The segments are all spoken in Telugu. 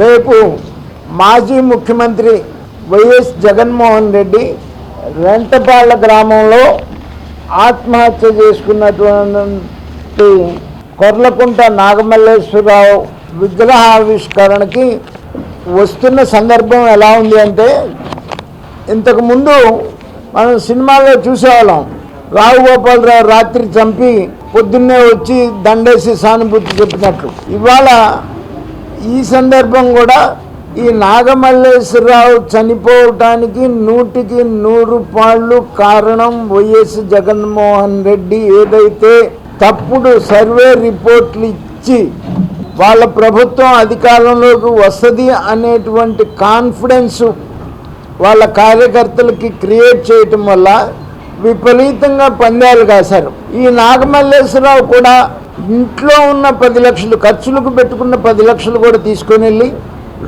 రేపు మాజీ ముఖ్యమంత్రి వైఎస్ జగన్మోహన్ రెడ్డి రెంటపాళ్ళ గ్రామంలో ఆత్మహత్య చేసుకున్నటువంటి కొర్లకుంట నాగమల్లేశ్వరరావు విగ్రహావిష్కరణకి వస్తున్న సందర్భం ఎలా ఉంది అంటే ఇంతకుముందు మనం సినిమాలో చూసేవాళ్ళం. రావు గోపాలరావు రాత్రి చంపి పొద్దున్నే వచ్చి దండేసి సానుభూతి చెప్పినట్లు ఇవాళ ఈ సందర్భం కూడా ఈ నాగమల్లేశ్వరరావు చనిపోవటానికి నూటికి నూరు పాళ్ళు కారణం వైఎస్ జగన్మోహన్ రెడ్డి ఏదైతే తప్పుడు సర్వే రిపోర్ట్లు ఇచ్చి వాళ్ళ ప్రభుత్వం అధికారంలోకి వస్తుంది అనేటువంటి కాన్ఫిడెన్స్ వాళ్ళ కార్యకర్తలకి క్రియేట్ చేయటం వల్ల విపరీతంగా పందాలు కాశారు. ఈ నాగమల్లేశ్వరరావు కూడా ఇంట్లో ఉన్న పది లక్షలు ఖర్చులకు పెట్టుకున్న పది లక్షలు కూడా తీసుకొని వెళ్ళి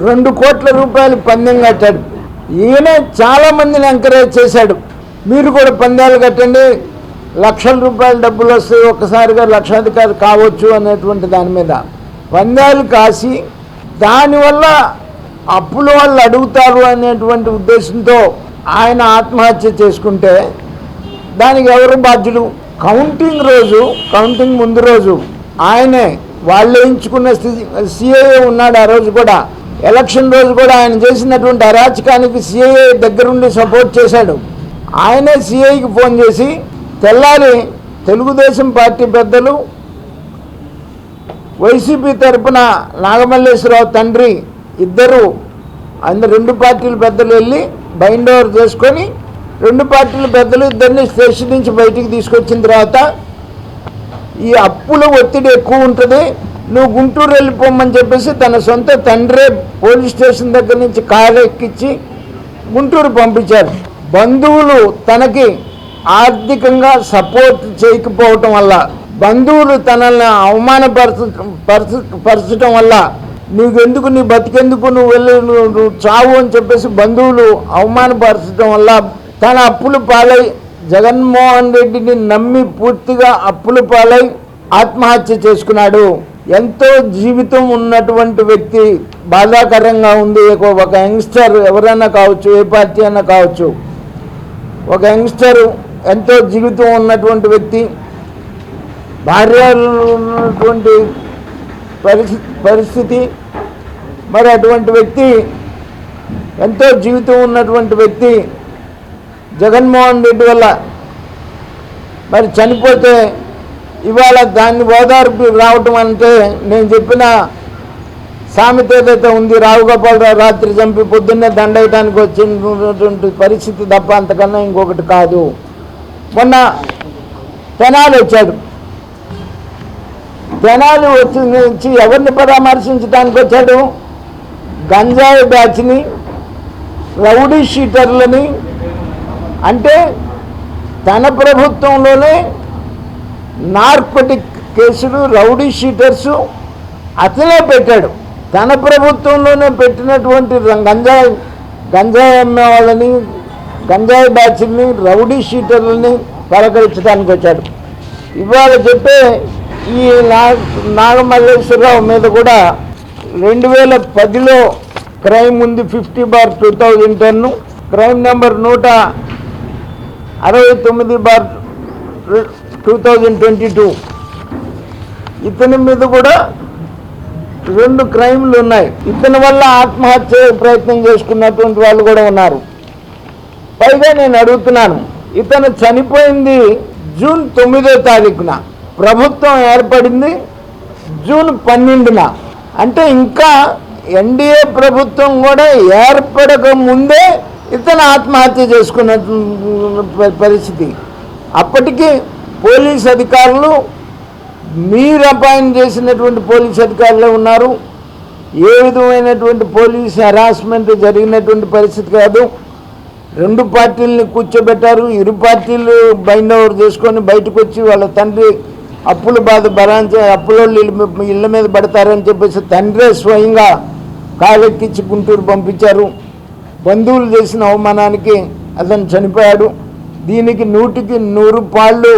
రెండు కోట్ల రూపాయలు పందెం కట్టాడు. ఈయన చాలామందిని ఎంకరేజ్ చేశాడు. మీరు కూడా పందాలు కట్టండి. లక్షల రూపాయల డబ్బులు వస్తాయి ఒక్కసారిగా లక్షాధికారి కావచ్చు అనేటువంటి దాని మీద. పందాలు కాసి దానివల్ల అప్పుల వాళ్ళు అడుగుతారు అనేటువంటి ఉద్దేశంతో ఆయన ఆత్మహత్య చేసుకుంటే దానికి ఎవరు బాధ్యులు? కౌంటింగ్ రోజు కౌంటింగ్ ముందు రోజు ఆయనే వాళ్ళు ఎంచుకున్న స్థితి సిఐఏ ఉన్నాడు ఆ రోజు కూడా. ఎలక్షన్ రోజు కూడా ఆయన చేసినటువంటి అరాచకానికి సిఏఏ దగ్గరుండి సపోర్ట్ చేశాడు. ఆయనే సిఐకి ఫోన్ చేసి తెల్లారి తెలుగుదేశం పార్టీ పెద్దలు వైసీపీ తరపున నాగమల్లేశ్వరరావు తండ్రి ఇద్దరు ఆయన రెండు పార్టీల పెద్దలు వెళ్ళి బైండ్ ఓవర్ చేసుకొని రెండు పార్టీల పెద్దలు ఇద్దరిని స్టేషన్ నుంచి బయటికి తీసుకొచ్చిన తర్వాత ఈ అప్పుల ఒత్తిడి ఎక్కువ ఉంటుంది. నువ్వు గుంటూరు వెళ్ళిపోమని చెప్పేసి తన సొంత తండ్రే పోలీస్ స్టేషన్ దగ్గర నుంచి కారు ఎక్కించి గుంటూరు పంపించారు. బంధువులు తనకి ఆర్థికంగా సపోర్ట్ చేయకపోవటం వల్ల బంధువులు తనల్ని అవమానపరచ పరచ- పరచటం వల్ల నీకెందుకు నీ బతికెందుకు నువ్వు వెళ్ళి నువ్వు నువ్వు చావు అని చెప్పేసి బంధువులు అవమానపరచడం వల్ల తన అప్పులు పాలై జగన్మోహన్ రెడ్డిని నమ్మి పూర్తిగా అప్పుల పాలై ఆత్మహత్య చేసుకున్నాడు. ఎంతో జీవితం ఉన్నటువంటి వ్యక్తి బాధాకరంగా ఉంది. ఒక- ఒక యంగ్స్టర్ ఎవరైనా కావచ్చు ఏ పార్టీ అయినా కావచ్చు. ఒక యంగ్స్టర్ ఎంతో జీవితం ఉన్నటువంటి వ్యక్తి భార్య ఉన్నటువంటి పరిస్థితి పరిస్థితి మరి అటువంటి వ్యక్తి ఎంతో జీవితం ఉన్నటువంటి వ్యక్తి జగన్మోహన్ రెడ్డి వల్ల. మరి చనిపోతే ఇవాళ దాన్ని ఓదార్పు రావటం అంటే నేను చెప్పిన సామెత ఏదైతే ఉంది రావుగోపాలరావు రాత్రి చంపి పొద్దున్నే దండయటానికి వచ్చినటువంటి పరిస్థితి తప్ప అంతకన్నా ఇంకొకటి కాదు. మొన్న తెనాలి వచ్చాడు. తెనాలి వచ్చి నుంచి ఎవరిని పరామర్శించడానికి వచ్చాడు? గంజాయి బ్యాచ్ని రౌడీ షీటర్లని అంటే తన ప్రభుత్వంలోనే నార్కోటిక్ కేసులు రౌడీ షీటర్సు అతనే పెట్టాడు. తన ప్రభుత్వంలోనే పెట్టినటువంటి గంజాయి గంజాయి అమ్మే వాళ్ళని గంజాయి బ్యాచ్ని రౌడీ షీటర్లని పలకరించడానికి వచ్చాడు. ఇవాళ చెప్పే ఈ నా నాగమల్లేశ్వరరావు మీద కూడా రెండు వేల పదిలో క్రైమ్ ఉంది fifty bar two thousand ten crime number నూట అరవై తొమ్మిది bar two thousand twenty two. ఇతని మీద కూడా రెండు క్రైమ్లు ఉన్నాయి. ఇతని వల్ల ఆత్మహత్య ప్రయత్నం చేసుకున్నటువంటి వాళ్ళు కూడా ఉన్నారు. పైగా నేను అడుగుతున్నాను ఇతను చనిపోయింది జూన్ తొమ్మిదో తారీఖున. ప్రభుత్వం ఏర్పడింది జూన్ పన్నెండున. అంటే ఇంకా ఎన్డీఏ ప్రభుత్వం కూడా ఏర్పడక ముందే ఇతను ఆత్మహత్య చేసుకున్న పరిస్థితి. అప్పటికి పోలీస్ అధికారులు మీరు అపాయింట్ చేసినటువంటి పోలీస్ అధికారులే ఉన్నారు. ఏ విధమైనటువంటి పోలీస్ హెరాస్మెంట్ జరిగినటువంటి పరిస్థితి కాదు. రెండు పార్టీలని కూర్చోబెట్టారు. ఇరు పార్టీలు బైండ్ ఓవర్ చేసుకొని బయటకు వచ్చి వాళ్ళ తండ్రి అప్పుల బాధ భరాంచ అప్పులోళ్ళు ఇళ్ళ ఇళ్ళ మీద పడతారని చెప్పేసి తండ్రే స్వయంగా కాలెక్కించి గుంటూరు పంపించారు. బంధువులు చేసిన అవమానానికి అతను చనిపోయాడు. దీనికి నూటికి నూరు పాళ్ళు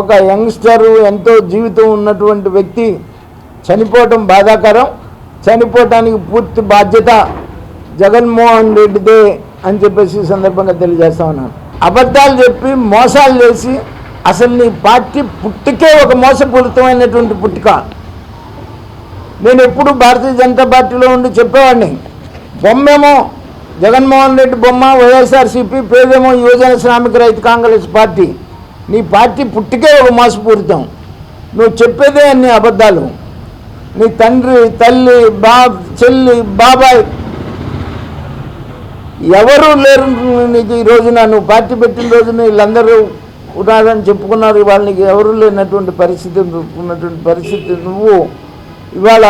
ఒక యంగ్స్టరు ఎంతో జీవితం ఉన్నటువంటి వ్యక్తి చనిపోవటం బాధాకరం. చనిపోవటానికి పూర్తి బాధ్యత జగన్మోహన్ రెడ్డిదే అని చెప్పేసి సందర్భంగా తెలియజేస్తా ఉన్నాను. అబద్ధాలు చెప్పి మోసాలు చేసి అసలు నీ పార్టీ పుట్టుకే ఒక మోసపూరితమైనటువంటి పుట్టుక. నేను ఎప్పుడు భారతీయ జనతా పార్టీలో ఉండి చెప్పేవాడిని. బొమ్మేమో జగన్మోహన్ రెడ్డి బొమ్మ వైఎస్ఆర్సీపీ పేదేమో యువజన శ్రామిక రైతు కాంగ్రెస్ పార్టీ. నీ పార్టీ పుట్టికే ఒక మోసపూరితం. నువ్వు చెప్పేదే అన్ని అబద్ధాలు. నీ తండ్రి తల్లి బా చెల్లి బాబాయ్ ఎవరు లేరు నీకు ఈ రోజున. నువ్వు పార్టీ పెట్టిన రోజున వీళ్ళందరూ ఉన్నారని చెప్పుకున్నారు. ఇవాళ నీకు ఎవరు లేనటువంటి పరిస్థితి ఉన్నటువంటి పరిస్థితి. నువ్వు ఇవాళ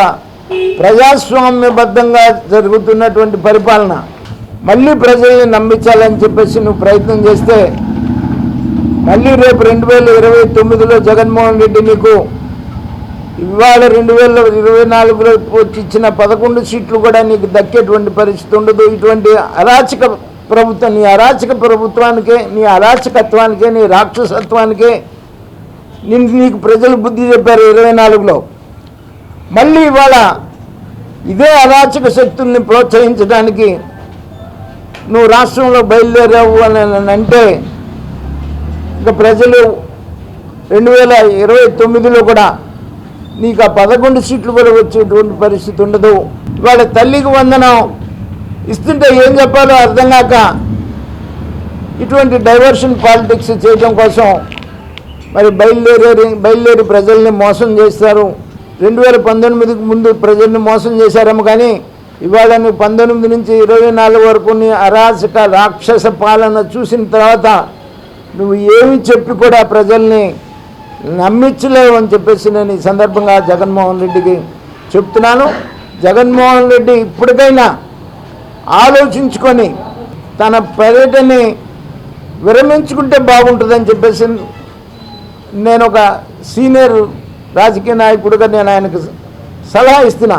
ప్రజాస్వామ్యబద్ధంగా జరుగుతున్నటువంటి పరిపాలన. మళ్ళీ ప్రజల్ని నమ్మించాలని చెప్పేసి నువ్వు ప్రయత్నం చేస్తే మళ్ళీ రేపు రెండు వేల ఇరవై తొమ్మిదిలో జగన్మోహన్ రెడ్డి నీకు ఇవాళ రెండు వేల ఇరవై నాలుగులో ఇచ్చిన పదకొండు సీట్లు కూడా నీకు దక్కేటువంటి పరిస్థితి ఉండదు. ఇటువంటి అరాచక ప్రభుత్వం నీ అరాచక ప్రభుత్వానికే నీ అరాచకత్వానికే నీ రాక్షసత్వానికే నిన్ను నీకు ప్రజలు బుద్ధి చెప్పారు ఇరవై నాలుగులో. మళ్ళీ ఇవాళ ఇదే అరాచక శక్తుల్ని ప్రోత్సహించడానికి నువ్వు రాష్ట్రంలో బయలుదేరావు అని అంటే ఇంకా ప్రజలు రెండు వేల ఇరవై తొమ్మిదిలో కూడా నీకు ఆ పదకొండు సీట్లు కూడా వచ్చేటువంటి పరిస్థితి ఉండదు. వాళ్ళ తల్లికి వందనం ఇస్తుంటే ఏం చెప్పాలో అర్థం కాక ఇటువంటి డైవర్షన్ పాలిటిక్స్ చేయడం కోసం మరి బయలుదేరి బయలుదేరి ప్రజల్ని మోసం చేస్తారు. రెండు వేల పంతొమ్మిదికి ముందు ప్రజల్ని మోసం చేశారేమో కానీ ఇవాళ నువ్వు పంతొమ్మిది నుంచి ఇరవై నాలుగు వరకు నీ అరాచక రాక్షస పాలన చూసిన తర్వాత నువ్వు ఏమి చెప్పి కూడా ప్రజల్ని నమ్మించలేవు అని చెప్పేసి నేను ఈ సందర్భంగా జగన్మోహన్ రెడ్డికి చెప్తున్నాను. జగన్మోహన్ రెడ్డి ఇప్పటికైనా ఆలోచించుకొని తన పర్యటనని విరమించుకుంటే బాగుంటుందని చెప్పేసి నేను ఒక సీనియర్ రాజకీయ నాయకుడిగా నేను ఆయనకు సలహా ఇస్తున్నా.